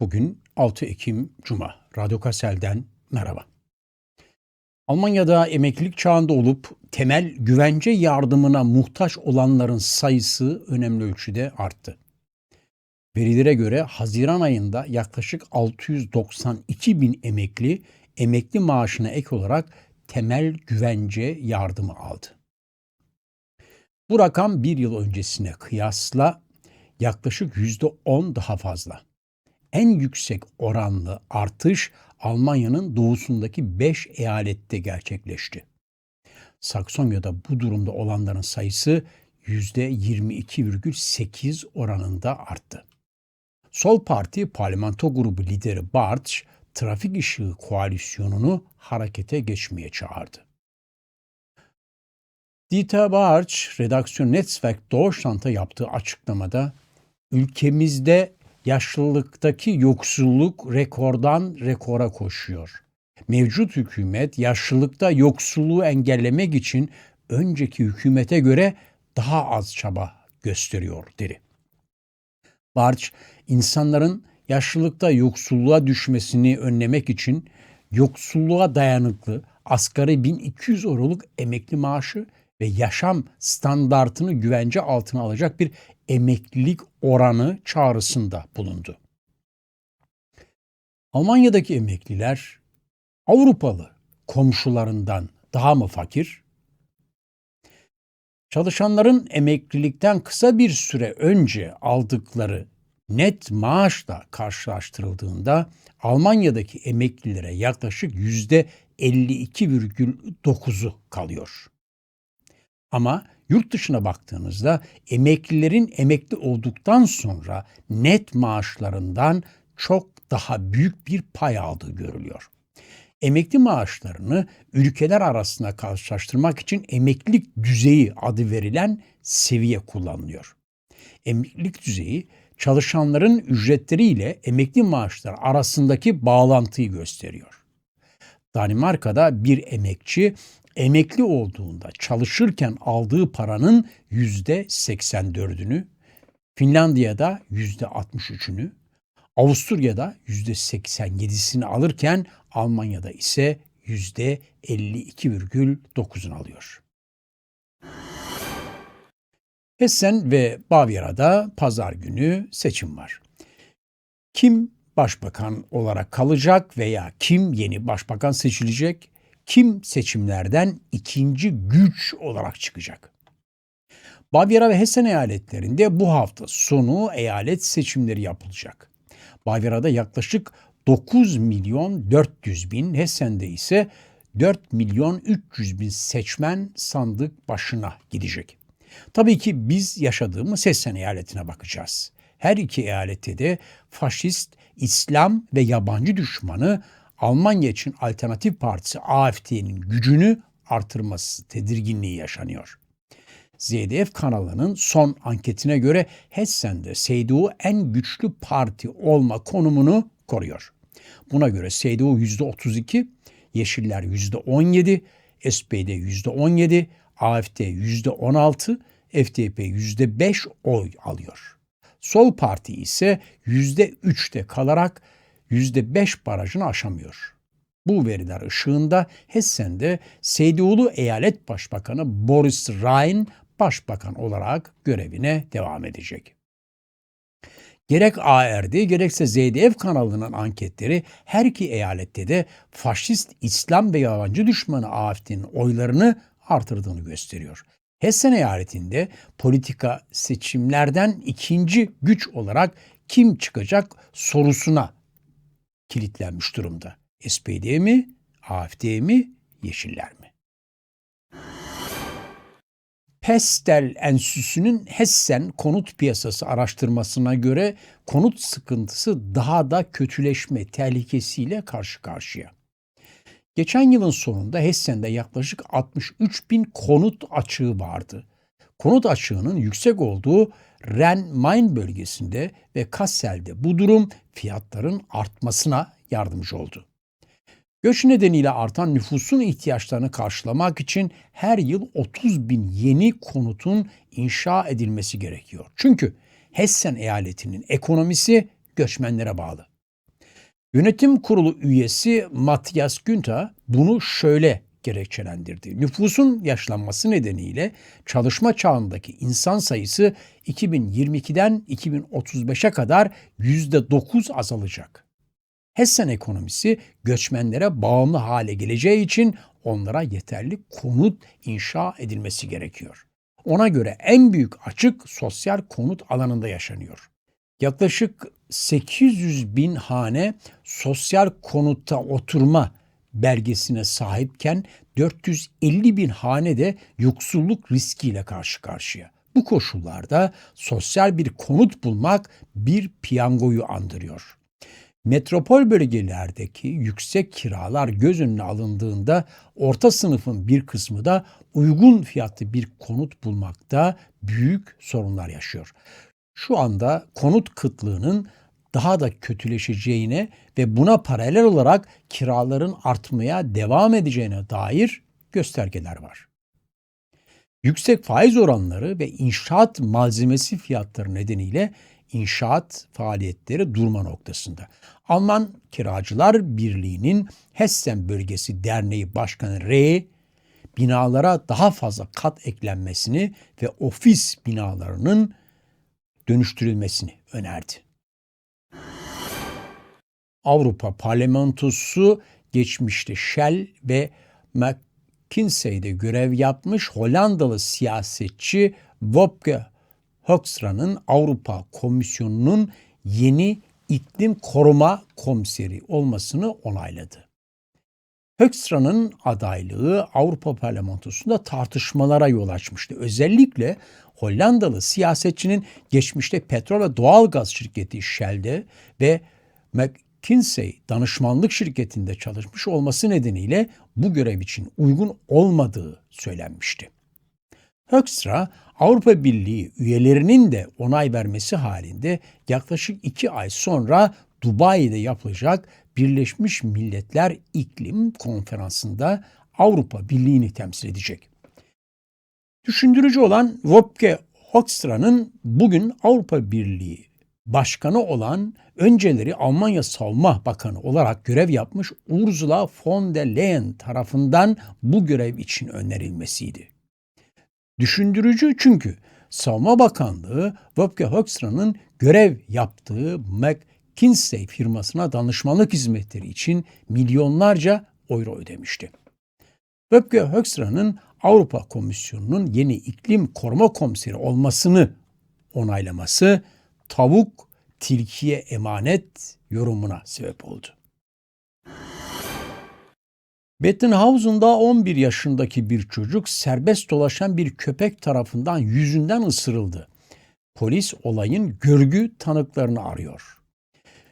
Bugün 6 Ekim Cuma. Radyo Kassel'den merhaba. Almanya'da emeklilik çağında olup temel güvence yardımına muhtaç olanların sayısı önemli ölçüde arttı. Verilere göre Haziran ayında yaklaşık 692 bin emekli emekli maaşına ek olarak temel güvence yardımı aldı. Bu rakam bir yıl öncesine kıyasla yaklaşık %10 daha fazla. En yüksek oranlı artış Almanya'nın doğusundaki 5 eyalette gerçekleşti. Saksonya'da bu durumda olanların sayısı %22,8 oranında arttı. Sol Parti parlamento grubu lideri Bartsch, trafik ışığı koalisyonunu harekete geçmeye çağırdı. Dieter Bartsch, redaksiyon Netzwerk Deutschland'a yaptığı açıklamada ülkemizde yaşlılıktaki yoksulluk rekordan rekora koşuyor. Mevcut hükümet yaşlılıkta yoksulluğu engellemek için önceki hükümete göre daha az çaba gösteriyor dedi. Bartsch, insanların yaşlılıkta yoksulluğa düşmesini önlemek için yoksulluğa dayanıklı asgari 1200 euroluk emekli maaşı ve yaşam standartını güvence altına alacak bir emeklilik oranı çağrısında bulundu. Almanya'daki emekliler Avrupalı komşularından daha mı fakir? Çalışanların emeklilikten kısa bir süre önce aldıkları net maaşla karşılaştırıldığında Almanya'daki emeklilere yaklaşık yüzde 52,9'u kalıyor. Ama yurt dışına baktığınızda emeklilerin emekli olduktan sonra net maaşlarından çok daha büyük bir pay aldığı görülüyor. Emekli maaşlarını ülkeler arasında karşılaştırmak için emeklilik düzeyi adı verilen seviye kullanılıyor. Emeklilik düzeyi çalışanların ücretleriyle emekli maaşlar arasındaki bağlantıyı gösteriyor. Danimarka'da bir emekçi emekli olduğunda çalışırken aldığı paranın yüzde 84'ünü, Finlandiya'da yüzde 63'ünü, Avusturya'da yüzde 87'sini alırken Almanya'da ise yüzde 52,9'unu alıyor. Hessen ve Bavyera'da pazar günü seçim var. Kim başbakan olarak kalacak veya kim yeni başbakan seçilecek? Kim seçimlerden ikinci güç olarak çıkacak? Bavyera ve Hessen eyaletlerinde bu hafta sonu eyalet seçimleri yapılacak. Bavyera'da yaklaşık 9 milyon 400 bin, Hessen'de ise 4 milyon 300 bin seçmen sandık başına gidecek. Tabii ki biz yaşadığımız Hessen eyaletine bakacağız. Her iki eyalette de faşist, İslam ve yabancı düşmanı Almanya için Alternatif Partisi AFD'nin gücünü artırması tedirginliği yaşanıyor. ZDF kanalının son anketine göre Hessen'de CDU en güçlü parti olma konumunu koruyor. Buna göre CDU %32, Yeşiller %17, SPD %17, AFD %16, FDP %5 oy alıyor. Sol Parti ise %3'te kalarak %5 barajını aşamıyor. Bu veriler ışığında Hessen'de CDU'lu eyalet başbakanı Boris Rhein başbakan olarak görevine devam edecek. Gerek ARD gerekse ZDF kanalının anketleri her iki eyalette de faşist İslam ve yabancı düşmanı AFD'nin oylarını artırdığını gösteriyor. Hessen eyaletinde politika seçimlerden ikinci güç olarak kim çıkacak sorusuna kilitlenmiş durumda. SPD mi, AFD mi, Yeşiller mi? Pestel Enstitüsü'nün Hessen konut piyasası araştırmasına göre konut sıkıntısı daha da kötüleşme tehlikesiyle karşı karşıya. Geçen yılın sonunda Hessen'de yaklaşık 63 bin konut açığı vardı. Konut açığının yüksek olduğu Ren-Main bölgesinde ve Kassel'de bu durum fiyatların artmasına yardımcı oldu. Göç nedeniyle artan nüfusun ihtiyaçlarını karşılamak için her yıl 30 bin yeni konutun inşa edilmesi gerekiyor. Çünkü Hessen eyaletinin ekonomisi göçmenlere bağlı. Yönetim kurulu üyesi Matthias Günther bunu şöyle gerekçelendirdi. Nüfusun yaşlanması nedeniyle çalışma çağındaki insan sayısı 2022'den 2035'e kadar %9 azalacak. Hessen ekonomisi göçmenlere bağımlı hale geleceği için onlara yeterli konut inşa edilmesi gerekiyor. Ona göre en büyük açık sosyal konut alanında yaşanıyor. Yaklaşık 800 bin hane sosyal konutta oturma belgesine sahipken 450 bin hane de yoksulluk riskiyle karşı karşıya. Bu koşullarda sosyal bir konut bulmak bir piyangoyu andırıyor. Metropol bölgelerdeki yüksek kiralar göz önüne alındığında orta sınıfın bir kısmı da uygun fiyatlı bir konut bulmakta büyük sorunlar yaşıyor. Şu anda konut kıtlığının daha da kötüleşeceğine ve buna paralel olarak kiraların artmaya devam edeceğine dair göstergeler var. Yüksek faiz oranları ve inşaat malzemesi fiyatları nedeniyle inşaat faaliyetleri durma noktasında. Alman Kiracılar Birliği'nin Hessen Bölgesi Derneği Başkanı R, binalara daha fazla kat eklenmesini ve ofis binalarının dönüştürülmesini önerdi. Avrupa Parlamentosu geçmişte Shell ve McKinsey'de görev yapmış Hollandalı siyasetçi Wopke Hoekstra'nın Avrupa Komisyonu'nun yeni iklim koruma komiseri olmasını onayladı. Hoekstra'nın adaylığı Avrupa Parlamentosu'nda tartışmalara yol açmıştı. Özellikle Hollandalı siyasetçinin geçmişte petrol ve doğalgaz şirketi Shell'de ve McKinsey danışmanlık şirketinde çalışmış olması nedeniyle bu görev için uygun olmadığı söylenmişti. Hökstra, Avrupa Birliği üyelerinin de onay vermesi halinde yaklaşık iki ay sonra Dubai'de yapılacak Birleşmiş Milletler İklim Konferansı'nda Avrupa Birliği'ni temsil edecek. Düşündürücü olan Wopke Hoekstra'nın bugün Avrupa Birliği Başkanı olan önceleri Almanya Savunma Bakanı olarak görev yapmış Ursula von der Leyen tarafından bu görev için önerilmesiydi. Düşündürücü çünkü Savunma Bakanlığı Wopke Hoekstra'nın görev yaptığı McKinsey firmasına danışmanlık hizmetleri için milyonlarca euro ödemişti. Wopke Hoekstra'nın Avrupa Komisyonu'nun yeni iklim koruma komiseri olmasını onaylaması tavuk tilkiye emanet yorumuna sebep oldu. Bettenhausen'da 11 yaşındaki bir çocuk serbest dolaşan bir köpek tarafından yüzünden ısırıldı. Polis olayın görgü tanıklarını arıyor.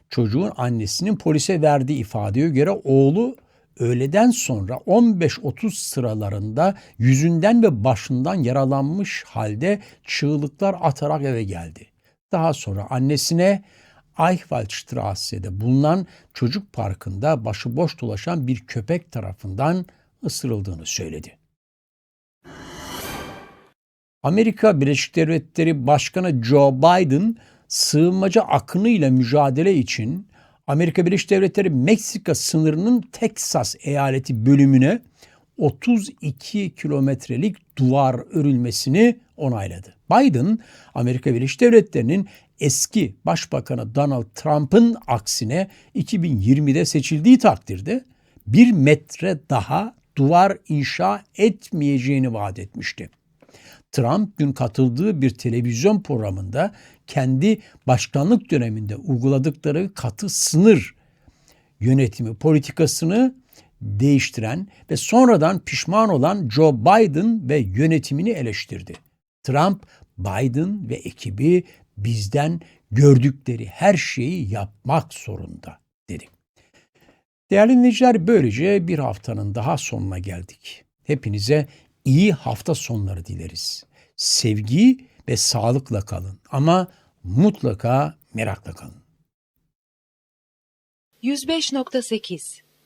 Çocuğun annesinin polise verdiği ifadeye göre oğlu öğleden sonra 15-30 sıralarında yüzünden ve başından yaralanmış halde çığlıklar atarak eve geldi. Daha sonra annesine Eichwaldstrasse'de bulunan çocuk parkında başıboş dolaşan bir köpek tarafından ısırıldığını söyledi. Amerika Birleşik Devletleri Başkanı Joe Biden sığınmacı akınıyla mücadele için Amerika Birleşik Devletleri Meksika sınırının Teksas eyaleti bölümüne 32 kilometrelik duvar örülmesini onayladı. Biden, Amerika Birleşik Devletleri'nin eski Başbakanı Donald Trump'ın aksine 2020'de seçildiği takdirde bir metre daha duvar inşa etmeyeceğini vaat etmişti. Trump dün katıldığı bir televizyon programında kendi başkanlık döneminde uyguladıkları katı sınır yönetimi politikasını değiştiren ve sonradan pişman olan Joe Biden ve yönetimini eleştirdi. Trump, Biden ve ekibi bizden gördükleri her şeyi yapmak zorunda dedi. Değerli dinleyiciler böylece bir haftanın daha sonuna geldik. Hepinize iyi hafta sonları dileriz. Sevgi ve sağlıkla kalın ama mutlaka merakla kalın. 105.8